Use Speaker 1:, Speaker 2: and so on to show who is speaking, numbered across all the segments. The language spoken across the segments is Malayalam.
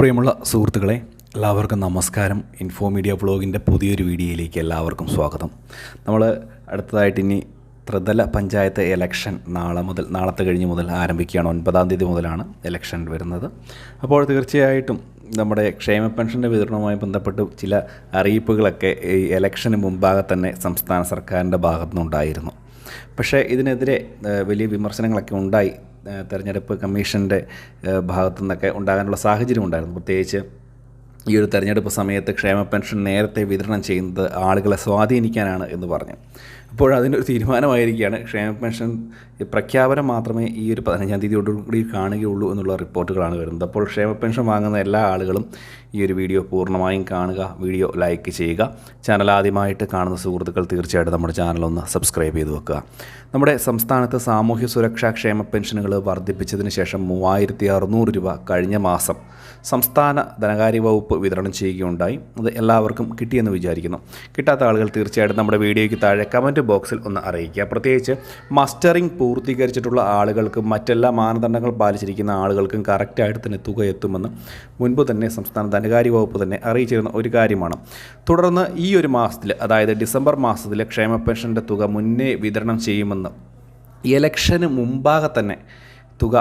Speaker 1: പ്രിയമുള്ള സുഹൃത്തുക്കളെ എല്ലാവർക്കും നമസ്കാരം. ഇൻഫോ മീഡിയ ബ്ലോഗിന്റെ പുതിയൊരു വീഡിയോയിലേക്ക് എല്ലാവർക്കും സ്വാഗതം. നമ്മൾ അടുത്തതായിട്ട് ഇനി ത്രിതല പഞ്ചായത്ത് എലക്ഷൻ നാളെ മുതൽ നാളത്തെ കഴിഞ്ഞ് മുതൽ ആരംഭിക്കുകയാണ്. ഒൻപതാം തീയതി മുതലാണ് എലക്ഷൻ വരുന്നത്. അപ്പോൾ തീർച്ചയായിട്ടും നമ്മുടെ ക്ഷേമ പെൻഷന്റെ വിതരണവുമായി ബന്ധപ്പെട്ട് ചില അറിയിപ്പുകളൊക്കെ ഈ എലക്ഷന് മുമ്പാകെ തന്നെ സംസ്ഥാന സർക്കാരിന്റെ ഭാഗത്തുനിന്നുണ്ടായിരുന്നു. പക്ഷേ ഇതിനെതിരെ വലിയ വിമർശനങ്ങളൊക്കെ ഉണ്ടായി. തെരഞ്ഞെടുപ്പ് കമ്മീഷന്റെ ഭാഗത്തു നിന്നൊക്കെ ഉണ്ടാകാനുള്ള സാഹചര്യം ഉണ്ടായിരുന്നു. പ്രത്യേകിച്ച് ഈ ഒരു തെരഞ്ഞെടുപ്പ് സമയത്ത് ക്ഷേമ പെൻഷൻ നേരത്തെ വിതരണം ചെയ്യുന്നത് ആളുകളെ സ്വാധീനിക്കാനാണ് എന്ന് പറഞ്ഞു. അപ്പോൾ അതിനൊരു തീരുമാനമായിരിക്കുകയാണ്. ക്ഷേമ പെൻഷൻ പ്രഖ്യാപനം മാത്രമേ ഈ ഒരു പതിനഞ്ചാം തീയതിയോടുകൂടി കാണുകയുള്ളൂ എന്നുള്ള റിപ്പോർട്ടുകളാണ് വരുന്നത്. അപ്പോൾ ക്ഷേമ പെൻഷൻ വാങ്ങുന്ന എല്ലാ ആളുകളും ഈ ഒരു വീഡിയോ പൂർണമായും കാണുക വീഡിയോ ലൈക്ക് ചെയ്യുക. ചാനൽ ആദ്യമായിട്ട് കാണുന്ന സുഹൃത്തുക്കൾ തീർച്ചയായിട്ടും നമ്മുടെ ചാനൽ ഒന്ന് സബ്സ്ക്രൈബ് ചെയ്ത് വെക്കുക. നമ്മുടെ സംസ്ഥാനത്ത് സാമൂഹ്യ സുരക്ഷാ ക്ഷേമ പെൻഷനുകൾ വർദ്ധിപ്പിച്ചതിന് ശേഷം മൂവായിരത്തി അറുന്നൂറ് രൂപ കഴിഞ്ഞ മാസം സംസ്ഥാന ധനകാര്യ വകുപ്പ് വിതരണം ചെയ്യുകയുണ്ടായി. അത് എല്ലാവർക്കും കിട്ടിയെന്ന് വിചാരിക്കുന്നു. കിട്ടാത്ത ആളുകൾ തീർച്ചയായിട്ടും നമ്മുടെ വീഡിയോയ്ക്ക് താഴെ കമന്റ് ബോക്സിൽ ഒന്ന് അറിയിക്കുക. പ്രത്യേകിച്ച് മസ്റ്ററിംഗ് പൂർത്തീകരിച്ചിട്ടുള്ള ആളുകൾക്കും മറ്റെല്ലാ മാനദണ്ഡങ്ങൾ പാലിച്ചിരിക്കുന്ന ആളുകൾക്കും കറക്റ്റായിട്ട് തന്നെ തുക എത്തുമെന്ന് മുൻപ് തന്നെ സംസ്ഥാന ധനകാര്യ വകുപ്പ് തന്നെ അറിയിച്ചിരുന്ന ഒരു കാര്യമാണ്. തുടർന്ന് ഈ ഒരു മാസത്തിൽ അതായത് ഡിസംബർ മാസത്തിൽ ക്ഷേമ പെൻഷന്റെ തുക മുന്നേ വിതരണം ചെയ്യുമെന്ന് ഇലക്ഷന് മുമ്പാകെ തന്നെ തുക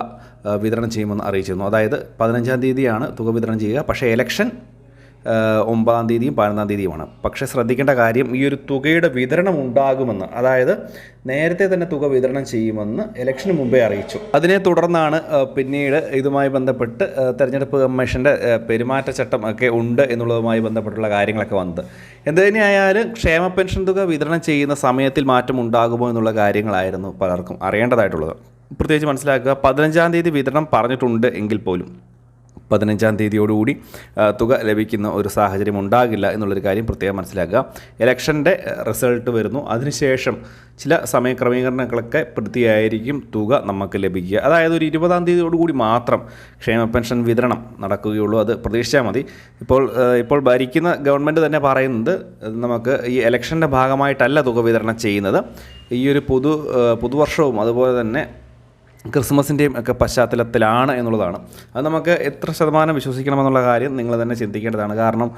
Speaker 1: വിതരണം ചെയ്യുമെന്ന് അറിയിച്ചിരുന്നു. അതായത് പതിനഞ്ചാം തീയതിയാണ് തുക വിതരണം ചെയ്യുക. പക്ഷേ ഇലക്ഷൻ ഒമ്പതാം തീയതിയും പതിനൊന്നാം തീയതിയുമാണ്. പക്ഷേ ശ്രദ്ധിക്കേണ്ട കാര്യം ഈ ഒരു തുകയുടെ വിതരണം ഉണ്ടാകുമെന്ന് അതായത് നേരത്തെ തന്നെ തുക വിതരണം ചെയ്യുമെന്ന് ഇലക്ഷന് മുമ്പേ അറിയിച്ചു. അതിനെ തുടർന്നാണ് പിന്നീട് ഇതുമായി ബന്ധപ്പെട്ട് തെരഞ്ഞെടുപ്പ് കമ്മീഷന്റെ പെരുമാറ്റച്ചട്ടം ഒക്കെ ഉണ്ട് എന്നുള്ളതുമായി ബന്ധപ്പെട്ടുള്ള കാര്യങ്ങളൊക്കെ വന്നത്. എന്ത് തന്നെയായാലും ക്ഷേമ പെൻഷൻ തുക വിതരണം ചെയ്യുന്ന സമയത്തിൽ മാറ്റം ഉണ്ടാകുമോ എന്നുള്ള കാര്യങ്ങളായിരുന്നു പലർക്കും അറിയേണ്ടതായിട്ടുള്ളത്. പ്രത്യേകിച്ച് മനസ്സിലാക്കുക പതിനഞ്ചാം തീയതി വിതരണം പറഞ്ഞിട്ടുണ്ട് എങ്കിൽ പോലും. പതിനഞ്ചാം തീയതിയോടുകൂടി തുക ലഭിക്കുന്ന ഒരു സാഹചര്യം ഉണ്ടാകില്ല എന്നുള്ളൊരു കാര്യം പ്രത്യേകം മനസ്സിലാക്കുക. ഇലക്ഷന്റെ റിസൾട്ട് വരുന്നു. അതിനുശേഷം ചില സമയക്രമീകരണങ്ങളൊക്കെ പ്രതിയായിരിക്കും തുക നമുക്ക് ലഭിക്കുക. അതായത് ഒരു ഇരുപതാം തീയതിയോടുകൂടി മാത്രം ക്ഷേമ പെൻഷൻ വിതരണം നടക്കുകയുള്ളൂ. അത് പ്രതീക്ഷിച്ചാൽ മതി. ഇപ്പോൾ ഇപ്പോൾ ഭരിക്കുന്ന ഗവൺമെന്റ് തന്നെ പറയുന്നത് നമുക്ക് ഈ ഇലക്ഷന്റെ ഭാഗമായിട്ടല്ല തുക വിതരണം ചെയ്യുന്നത്. ഈ ഒരു പുതു പുതുവർഷവും അതുപോലെ തന്നെ ക്രിസ്മസിന്റെയും ഒക്കെ പശ്ചാത്തലത്തിലാണ് എന്നുള്ളതാണ്. അത് നമുക്ക് എത്ര ശതമാനം വിശ്വസിക്കണമെന്നുള്ള കാര്യം നിങ്ങൾ തന്നെ ചിന്തിക്കേണ്ടതാണ്. കാരണം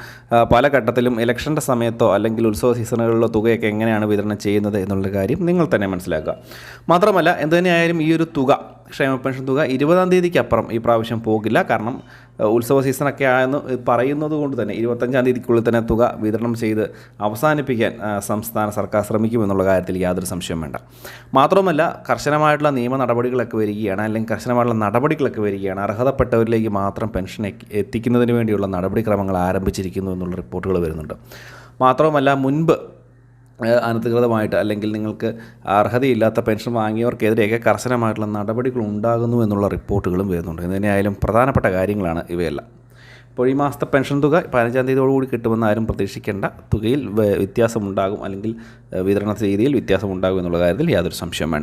Speaker 1: പല ഘട്ടത്തിലും ഇലക്ഷന്റെ സമയത്തോ അല്ലെങ്കിൽ ഉത്സവ സീസണുകളിലോ തുകയൊക്കെ എങ്ങനെയാണ് വിതരണം ചെയ്യുന്നത് എന്നുള്ള കാര്യം നിങ്ങൾ തന്നെ മനസ്സിലാക്കുക. മാത്രമല്ല എന്തുതന്നെയായാലും ഈ ഒരു തുക ക്ഷേമ പെൻഷൻ തുക ഇരുപതാം തീയതിക്ക് അപ്പുറം ഈ പ്രാവശ്യം പോകില്ല. കാരണം ഉത്സവ സീസണൊക്കെ ആയെന്ന് പറയുന്നത് കൊണ്ട് തന്നെ ഇരുപത്തഞ്ചാം തീയതിക്കുള്ളിൽ തന്നെ തുക വിതരണം ചെയ്ത് അവസാനിപ്പിക്കാൻ സംസ്ഥാന സർക്കാർ ശ്രമിക്കുമെന്നുള്ള കാര്യത്തിൽ യാതൊരു സംശയം വേണ്ട. മാത്രമല്ല കർശനമായിട്ടുള്ള നിയമ നടപടികളൊക്കെ വരികയാണ് അല്ലെങ്കിൽ കർശനമായിട്ടുള്ള നടപടികളൊക്കെ വരികയാണ്. അർഹതപ്പെട്ടവരിലേക്ക് മാത്രം പെൻഷൻ എത്തി- എത്തിക്കുന്നതിന് വേണ്ടിയുള്ള നടപടിക്രമങ്ങൾ ആരംഭിച്ചിരിക്കുന്നു എന്നുള്ള റിപ്പോർട്ടുകൾ വരുന്നുണ്ട്. മാത്രവുമല്ല മുൻപ് അനധികൃതമായിട്ട് അല്ലെങ്കിൽ നിങ്ങൾക്ക് അർഹതയില്ലാത്ത പെൻഷൻ വാങ്ങിയവർക്കെതിരെയൊക്കെ കർശനമായിട്ടുള്ള നടപടികൾ ഉണ്ടാകുന്നു എന്നുള്ള റിപ്പോർട്ടുകളും വരുന്നുണ്ട്. ഇതിനായാലും പ്രധാനപ്പെട്ട കാര്യങ്ങളാണ് ഇവയെല്ലാം. അപ്പോൾ ഈ മാസത്തെ പെൻഷൻ തുക പതിനഞ്ചാം തീയതിയോടുകൂടി കിട്ടുമെന്ന് ആരും പ്രതീക്ഷിക്കേണ്ട തുകയിൽ വ്യത്യാസമുണ്ടാകും അല്ലെങ്കിൽ വിതരണ രീതിയിൽ വ്യത്യാസമുണ്ടാകും എന്നുള്ള കാര്യത്തിൽ യാതൊരു സംശയം വേണ്ട.